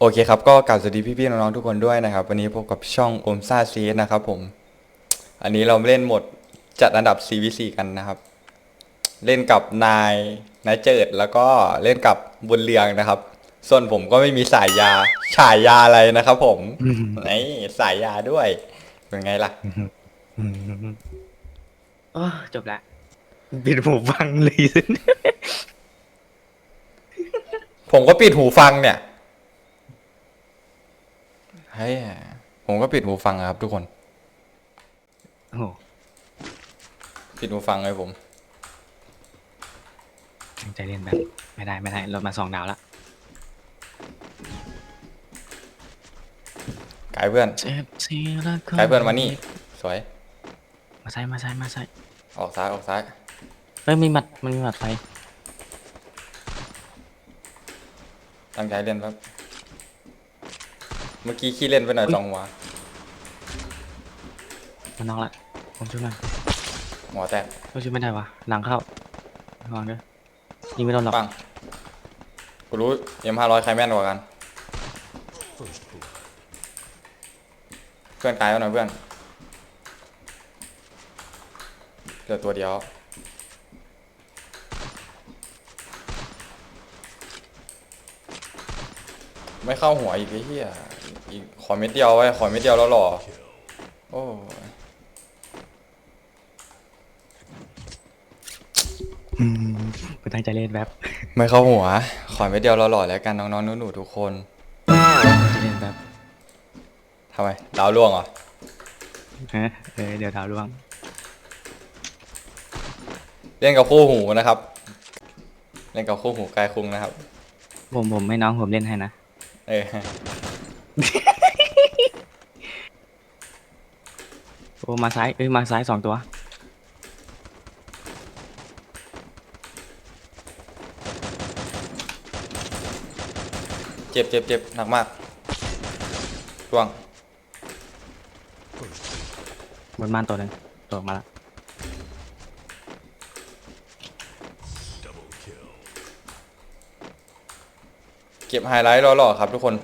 โอเคครับก็กล่าวสวัสดีพี่ๆน้องๆทุกคนด้วยนะครับ วันนี้พบกับช่องโอมซ่าซีนะครับผม อันนี้เราเล่นหมดจัดอันดับ CVC กันนะครับ เล่นกับนายนายเจิดแล้วก็เล่นกับบุญเรืองนะครับ ส่วนผมก็ไม่มีสายยาฉายยาอะไรนะครับผมนี่สายยาด้วย เป็นไงล่ะโอ้จบละปิดหูฟังเลยผมก็ปิดหูฟังเนี่ยเฮ้ยผมก็ปิดหูฟังอะครับ ทุกคนโอ้โหปิดหูฟังเลยผมตั้งใจเล่นแบบไม่ได้ไม่ได้เรามาสองดาวละ กายเพื่อนเจ็บทีละคกายเพื่อนมานี่ สวย มาใส่มาใส่มาใส่ออกซ้ายออกซ้ายเฮ้ยมีหมัดมันมีหมัดไฟตั้งใจเล่นครับ เมื่อกี้ขี้เล่นไปหน่อยสองหัว มันนอกละผมช่วยมันหัวแตกผมช่วยไม่ได้วะหลังเข้าระวังด้วยยิงไม่โดนหรอกปังกูรู้เอ็มห้าร้อยใครแม่นกว่ากัน เพื่อนกายเอาหน่อยเพื่อนเหลือตัวเดียว ไม่เข้าหัวอีกไอ้เหี้ยอีกขอเม็ดเดียวไว้ขอเม็ดเดียวแล้วหล่อโอ้ยผมตั้งใจเล่นแบบไม่เข้าหัว ขอเม็ดเดียวแล้วหล่อแล้วกันน้องๆหนูๆทุกคน ตั้งใจเล่นแบบ ทำไมดาวล่วงเหรอฮะเออเดี๋ยวดาวร่วงเล่นกับคู่หูนะครับ เล่นกับคู่หูกายคุงนะครับ ผมผมให้น้องผมเล่นให้นะเออโอ้มาซ้ายเอ้ยมาซ้ายสองตัว เจ็บเจ็บเจ็บหนักมากล่วง บนบ้านตัวหนึ่งตัวออกมาละเก็บไฮไลท์หล่อๆครับทุกคน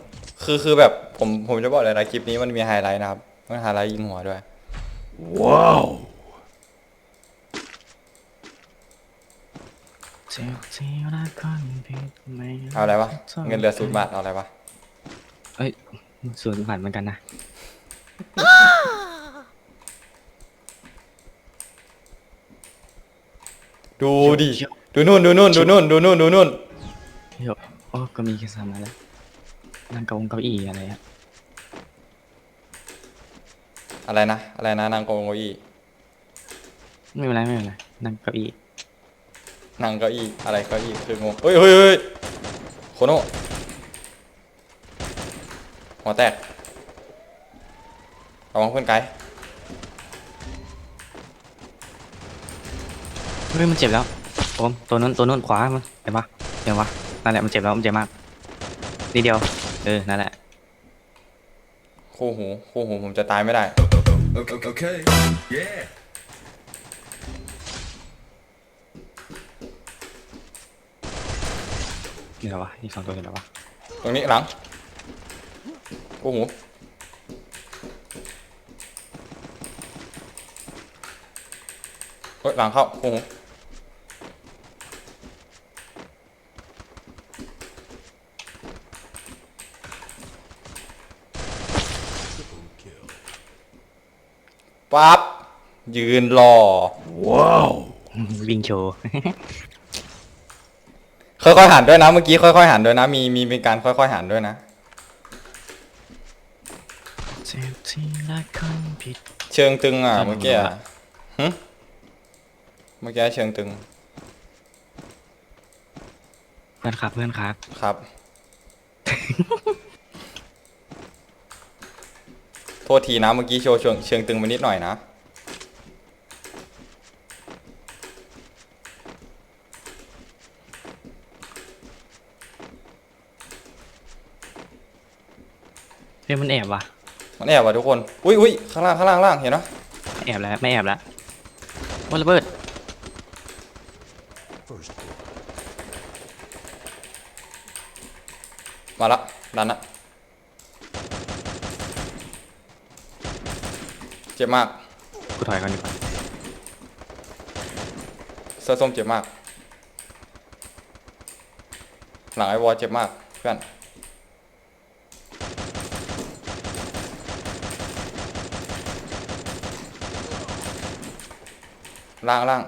คือคือแบบผมผมจะบอกเลยนะคลิปนี้มันมีไฮไลท์นะครับ มันไฮไลท์ยิงหัวด้วยเจ็บทีละคนผิดไม่เอาอะไรวะ เงินเหลือศูนย์บาทเอาอะไรวะ เอ้ยส่วนผ่านเหมือนกันนะ ดูดิดูนู่นดูนู่นดูนู่นดูนู่นดูนู่นเดี๋ยวโอ้ก็มีแค่สามมาแล้วนั่งเก้าองเก้าอี้อะไรอะอะไรนะอะไรนะนางโกงเก้าอี้ไม่เป็นไรไม่เป็นไรนั่งเก้าอี้นางเก้าอี้อะไรเก้าอี้คืองงเฮ้ยเฮ้ยเฮ้ยโคโน่หัวแตกระวังเพื่อนไกล เฮ้ยมันเจ็บแล้วโอมตัวนู้นตัวนู้นขวามันเห็นปะเห็นปะนั่นแหละมันเจ็บแล้วมันเจ็บมากนิดเดียว เออนั่นแหละคู่หูคู่หูผมจะตายไม่ได้ Okay, okay, yeah. นี่เหรอวะนี่สองตัวเห็นเหรอวะตรงนี้หลังกูหูเฮ้ยหลังเข้ากูหู ปั๊บยืนรอวิ่งโชว์ ค่อยๆหันด้วยนะเมื่อกี้ค่อยๆหันด้วยนะ มีมีมีการค่อยๆหันด้วยนะ เจ็บทีละคนผิด เชิงตึงอะใช่เมื่อกี้ผมรู้อะละหึเมื่อกี้เชิงตึงเพื่อนครับเพื่อนครับครับ โทษทีนะเมื่อกี้โชว์เชิงเชิงตึงไปนิดหน่อยนะเฮ้ยมันแอบว่ะ มันแอบว่ะทุกคน อุ้ยอุ้ยข้างล่างข้างล่างข้างล่างเห็นไหมไม่แอบแล้วไม่แอบแล้วโอ้ระเบิดมาละดันละ เจ็บมากกูถอยก่อนดีกว่าเสื้อส้มเจ็บมาก หลังไอ้วอลเจ็บมากเพื่อนล่างล่าง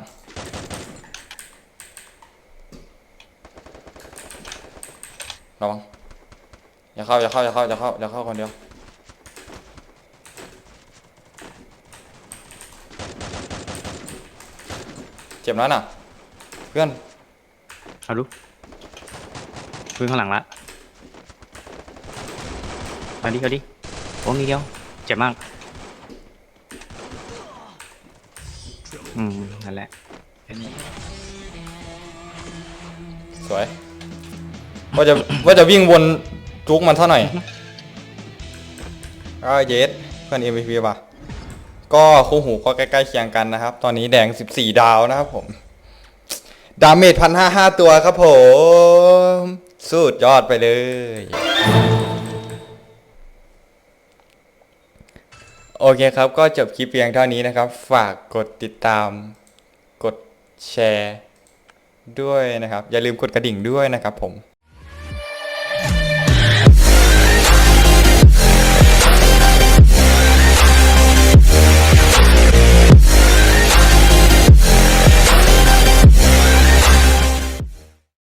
ระวังอย่าเข้าอย่าเข้าอย่าเข้าอย่าเข้าอย่าเข้าคนเดียว เจ็บแล้วน่ะ เพื่อนเอาดูพึ่งข้างหลังละเอาดิเอาดิโอ้มีเดียวเจ็บมาก อืม นั่นแหละสวย ว่าจะ ว่าจะวิ่งวนจุกมันเท่าหน่อยก็เยสเพื่อน MVP ป่ะ ก็คู่หูก็ใกล้ๆเคียงกันนะครับ ตอนนี้แดง 14 ดาวนะครับผม ดาเมจพันห้าห้าตัวครับผม สุดยอดไปเลย โอเคครับ ก็จบคลิปเพียงเท่านี้นะครับ ฝากกดติดตาม กดแชร์ ด้วยนะครับ อย่าลืมกดกระดิ่งด้วยนะครับผม